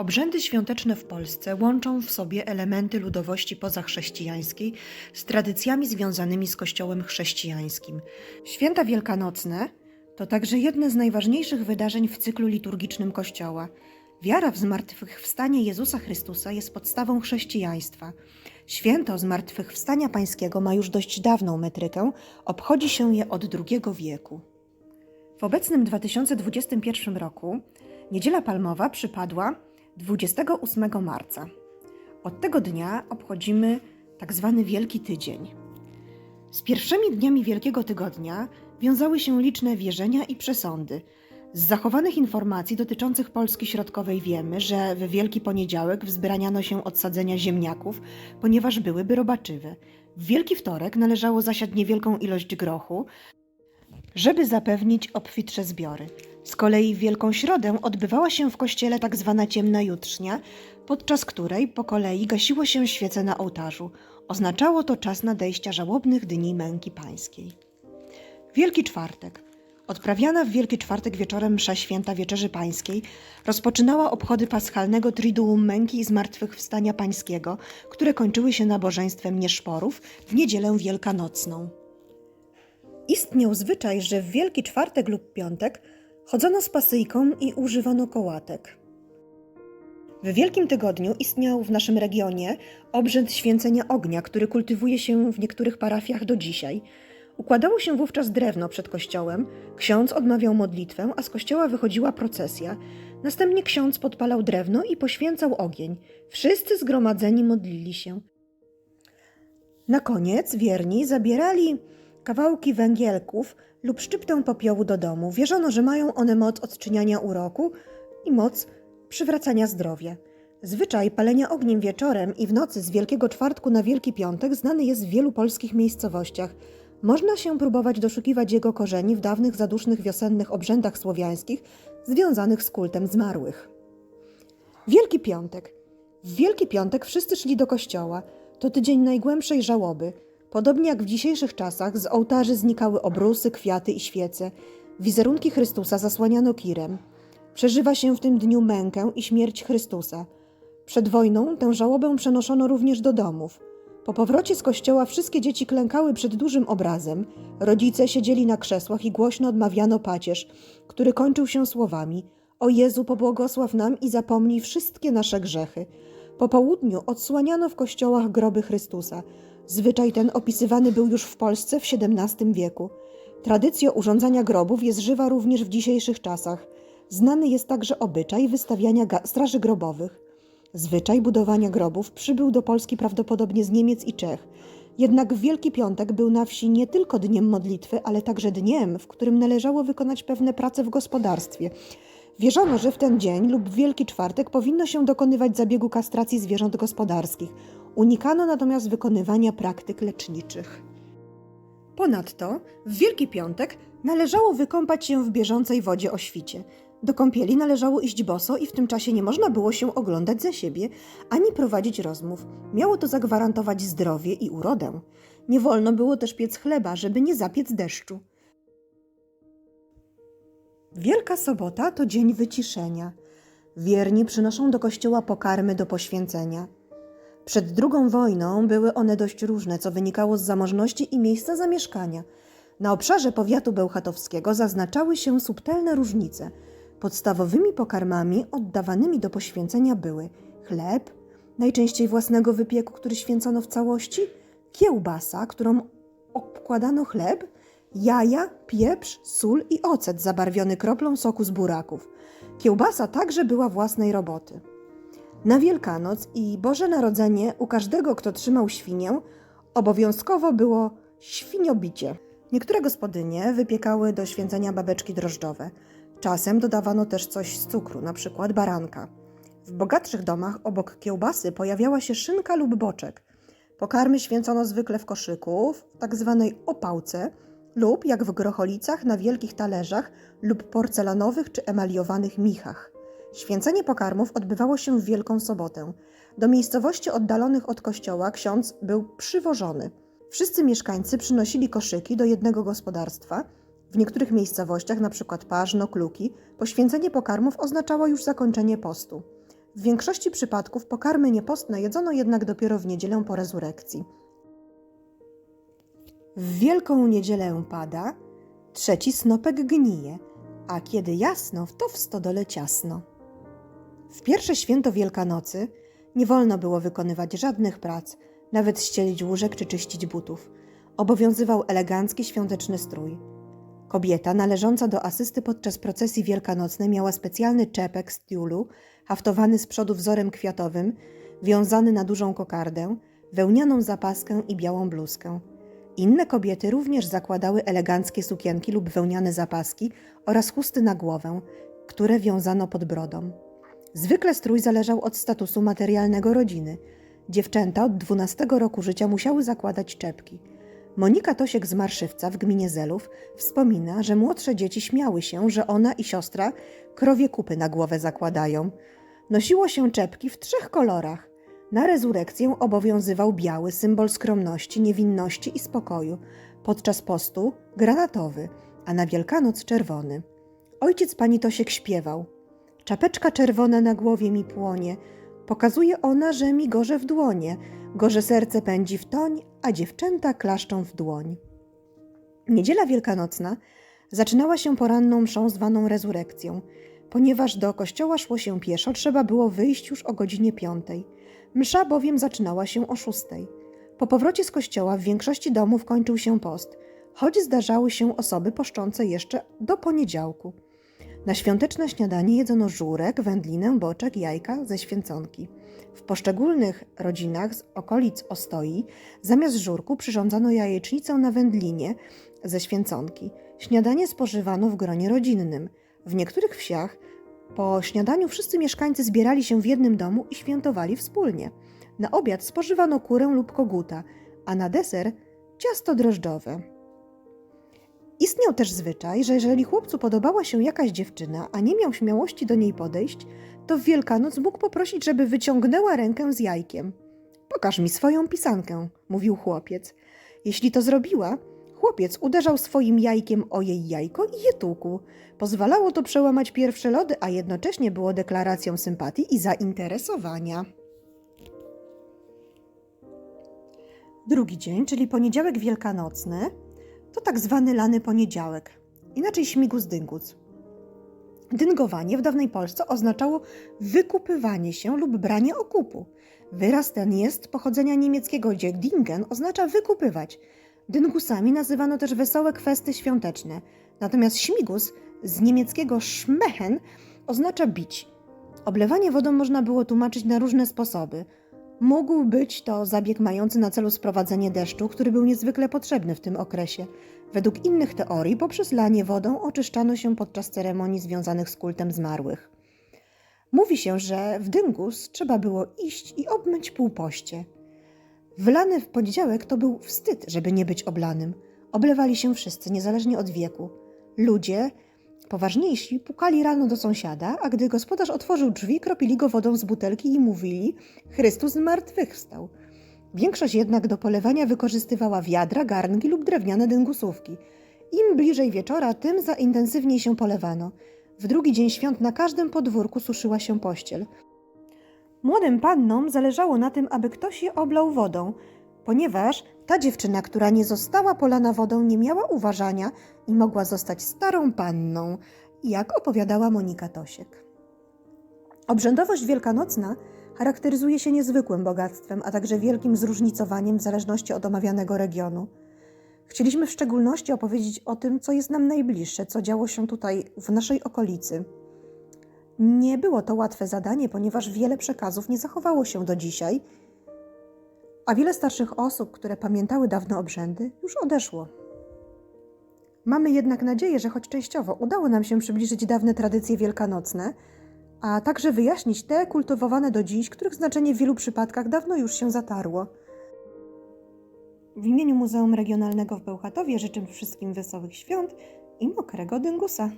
Obrzędy świąteczne w Polsce łączą w sobie elementy ludowości pozachrześcijańskiej z tradycjami związanymi z Kościołem chrześcijańskim. Święta Wielkanocne to także jedne z najważniejszych wydarzeń w cyklu liturgicznym Kościoła. Wiara w zmartwychwstanie Jezusa Chrystusa jest podstawą chrześcijaństwa. Święto Zmartwychwstania Pańskiego ma już dość dawną metrykę, obchodzi się je od II wieku. W obecnym 2021 roku Niedziela Palmowa przypadła 28 marca. Od tego dnia obchodzimy tak zwany Wielki Tydzień. Z pierwszymi dniami Wielkiego Tygodnia wiązały się liczne wierzenia i przesądy. Z zachowanych informacji dotyczących Polski Środkowej wiemy, że w Wielki Poniedziałek wzbraniano się od sadzenia ziemniaków, ponieważ byłyby robaczywe. W Wielki Wtorek należało zasiać niewielką ilość grochu, żeby zapewnić obfitsze zbiory. Z kolei w Wielką Środę odbywała się w kościele tak zwana ciemna jutrznia, podczas której po kolei gasiło się świece na ołtarzu. Oznaczało to czas nadejścia żałobnych dni męki pańskiej. Wielki Czwartek. Odprawiana w Wielki Czwartek wieczorem msza święta Wieczerzy Pańskiej rozpoczynała obchody paschalnego Triduum Męki i Zmartwychwstania Pańskiego, które kończyły się nabożeństwem nieszporów w niedzielę wielkanocną. Istniał zwyczaj, że w Wielki Czwartek lub Piątek chodzono z pasyjką i używano kołatek. W Wielkim Tygodniu istniał w naszym regionie obrzęd święcenia ognia, który kultywuje się w niektórych parafiach do dzisiaj. Układało się wówczas drewno przed kościołem, ksiądz odmawiał modlitwę, a z kościoła wychodziła procesja. Następnie ksiądz podpalał drewno i poświęcał ogień. Wszyscy zgromadzeni modlili się. Na koniec wierni zabierali kawałki węgielków lub szczyptę popiołu do domu. Wierzono, że mają one moc odczyniania uroku i moc przywracania zdrowia. Zwyczaj palenia ogniem wieczorem i w nocy z Wielkiego Czwartku na Wielki Piątek znany jest w wielu polskich miejscowościach. Można się próbować doszukiwać jego korzeni w dawnych zadusznych wiosennych obrzędach słowiańskich związanych z kultem zmarłych. Wielki Piątek. W Wielki Piątek wszyscy szli do kościoła. To tydzień najgłębszej żałoby. Podobnie jak w dzisiejszych czasach, z ołtarzy znikały obrusy, kwiaty i świece. Wizerunki Chrystusa zasłaniano kirem. Przeżywa się w tym dniu mękę i śmierć Chrystusa. Przed wojną tę żałobę przenoszono również do domów. Po powrocie z kościoła wszystkie dzieci klękały przed dużym obrazem. Rodzice siedzieli na krzesłach i głośno odmawiano pacierz, który kończył się słowami: O Jezu, pobłogosław nam i zapomnij wszystkie nasze grzechy. Po południu odsłaniano w kościołach groby Chrystusa. Zwyczaj ten opisywany był już w Polsce w XVII wieku. Tradycja urządzania grobów jest żywa również w dzisiejszych czasach. Znany jest także obyczaj wystawiania straży grobowych. Zwyczaj budowania grobów przybył do Polski prawdopodobnie z Niemiec i Czech. Jednak w Wielki Piątek był na wsi nie tylko dniem modlitwy, ale także dniem, w którym należało wykonać pewne prace w gospodarstwie. Wierzono, że w ten dzień lub w Wielki Czwartek powinno się dokonywać zabiegu kastracji zwierząt gospodarskich. Unikano natomiast wykonywania praktyk leczniczych. Ponadto w Wielki Piątek należało wykąpać się w bieżącej wodzie o świcie. Do kąpieli należało iść boso i w tym czasie nie można było się oglądać za siebie ani prowadzić rozmów. Miało to zagwarantować zdrowie i urodę. Nie wolno było też piec chleba, żeby nie zapiec deszczu. Wielka Sobota to dzień wyciszenia. Wierni przynoszą do kościoła pokarmy do poświęcenia. Przed II wojną były one dość różne, co wynikało z zamożności i miejsca zamieszkania. Na obszarze powiatu bełchatowskiego zaznaczały się subtelne różnice. Podstawowymi pokarmami oddawanymi do poświęcenia były chleb, najczęściej własnego wypieku, który święcono w całości, kiełbasa, którą obkładano chleb, jaja, pieprz, sól i ocet zabarwiony kroplą soku z buraków. Kiełbasa także była własnej roboty. Na Wielkanoc i Boże Narodzenie u każdego, kto trzymał świnię, obowiązkowo było świniobicie. Niektóre gospodynie wypiekały do święcenia babeczki drożdżowe. Czasem dodawano też coś z cukru, na przykład baranka. W bogatszych domach obok kiełbasy pojawiała się szynka lub boczek. Pokarmy święcono zwykle w koszyku, w tak zwanej opałce lub, jak w Grocholicach, na wielkich talerzach lub porcelanowych czy emaliowanych michach. Święcenie pokarmów odbywało się w Wielką Sobotę. Do miejscowości oddalonych od kościoła ksiądz był przywożony. Wszyscy mieszkańcy przynosili koszyki do jednego gospodarstwa. W niektórych miejscowościach, np. Parzno, Kluki, poświęcenie pokarmów oznaczało już zakończenie postu. W większości przypadków pokarmy niepostne jedzono jednak dopiero w niedzielę po rezurekcji. W Wielką Niedzielę pada, trzeci snopek gnije, a kiedy jasno, to w stodole ciasno. W pierwsze święto Wielkanocy nie wolno było wykonywać żadnych prac, nawet ścielić łóżek czy czyścić butów. Obowiązywał elegancki świąteczny strój. Kobieta należąca do asysty podczas procesji wielkanocnej miała specjalny czepek z tiulu, haftowany z przodu wzorem kwiatowym, wiązany na dużą kokardę, wełnianą zapaskę i białą bluzkę. Inne kobiety również zakładały eleganckie sukienki lub wełniane zapaski oraz chusty na głowę, które wiązano pod brodą. Zwykle strój zależał od statusu materialnego rodziny. Dziewczęta od 12 roku życia musiały zakładać czepki. Monika Tosiek z Marszywca w gminie Zelów wspomina, że młodsze dzieci śmiały się, że ona i siostra krowie kupy na głowę zakładają. Nosiło się czepki w trzech kolorach. Na rezurekcję obowiązywał biały, symbol skromności, niewinności i spokoju. Podczas postu granatowy, a na Wielkanoc czerwony. Ojciec pani Tosiek śpiewał. Czapeczka czerwona na głowie mi płonie. Pokazuje ona, że mi gorze w dłonie. Gorze serce pędzi w toń, a dziewczęta klaszczą w dłoń. Niedziela Wielkanocna zaczynała się poranną mszą zwaną rezurekcją. Ponieważ do kościoła szło się pieszo, trzeba było wyjść już o godzinie piątej. Msza bowiem zaczynała się o szóstej. Po powrocie z kościoła w większości domów kończył się post, choć zdarzały się osoby poszczące jeszcze do poniedziałku. Na świąteczne śniadanie jedzono żurek, wędlinę, boczek, jajka ze święconki. W poszczególnych rodzinach z okolic Ostoi zamiast żurku przyrządzano jajecznicę na wędlinie ze święconki. Śniadanie spożywano w gronie rodzinnym. W niektórych wsiach po śniadaniu wszyscy mieszkańcy zbierali się w jednym domu i świętowali wspólnie. Na obiad spożywano kurę lub koguta, a na deser ciasto drożdżowe. Istniał też zwyczaj, że jeżeli chłopcu podobała się jakaś dziewczyna, a nie miał śmiałości do niej podejść, to w Wielkanoc mógł poprosić, żeby wyciągnęła rękę z jajkiem. Pokaż mi swoją pisankę, mówił chłopiec. Jeśli to zrobiła, chłopiec uderzał swoim jajkiem o jej jajko i je tłukł. Pozwalało to przełamać pierwsze lody, a jednocześnie było deklaracją sympatii i zainteresowania. Drugi dzień, czyli poniedziałek wielkanocny, to tak zwany lany poniedziałek, inaczej śmigus dyngus. Dyngowanie w dawnej Polsce oznaczało wykupywanie się lub branie okupu. Wyraz ten jest pochodzenia niemieckiego, gdzie dingen oznacza wykupywać. Dyngusami nazywano też wesołe kwesty świąteczne, natomiast śmigus z niemieckiego schmechen oznacza bić. Oblewanie wodą można było tłumaczyć na różne sposoby. Mógł być to zabieg mający na celu sprowadzenie deszczu, który był niezwykle potrzebny w tym okresie. Według innych teorii, poprzez lanie wodą oczyszczano się podczas ceremonii związanych z kultem zmarłych. Mówi się, że w dyngus trzeba było iść i obmyć półpoście. Wylany w poniedziałek to był wstyd, żeby nie być oblanym. Oblewali się wszyscy, niezależnie od wieku. Ludzie poważniejsi pukali rano do sąsiada, a gdy gospodarz otworzył drzwi, kropili go wodą z butelki i mówili: Chrystus zmartwychwstał. Większość jednak do polewania wykorzystywała wiadra, garnki lub drewniane dyngusówki. Im bliżej wieczora, tym zaintensywniej się polewano. W drugi dzień świąt na każdym podwórku suszyła się pościel. Młodym pannom zależało na tym, aby ktoś je oblał wodą, ponieważ ta dziewczyna, która nie została polana wodą, nie miała uważania i mogła zostać starą panną, jak opowiadała Monika Tosiek. Obrzędowość wielkanocna charakteryzuje się niezwykłym bogactwem, a także wielkim zróżnicowaniem w zależności od omawianego regionu. Chcieliśmy w szczególności opowiedzieć o tym, co jest nam najbliższe, co działo się tutaj w naszej okolicy. Nie było to łatwe zadanie, ponieważ wiele przekazów nie zachowało się do dzisiaj, a wiele starszych osób, które pamiętały dawne obrzędy, już odeszło. Mamy jednak nadzieję, że choć częściowo udało nam się przybliżyć dawne tradycje wielkanocne, a także wyjaśnić te kultywowane do dziś, których znaczenie w wielu przypadkach dawno już się zatarło. W imieniu Muzeum Regionalnego w Bełchatowie życzę wszystkim wesołych świąt i mokrego dyngusa.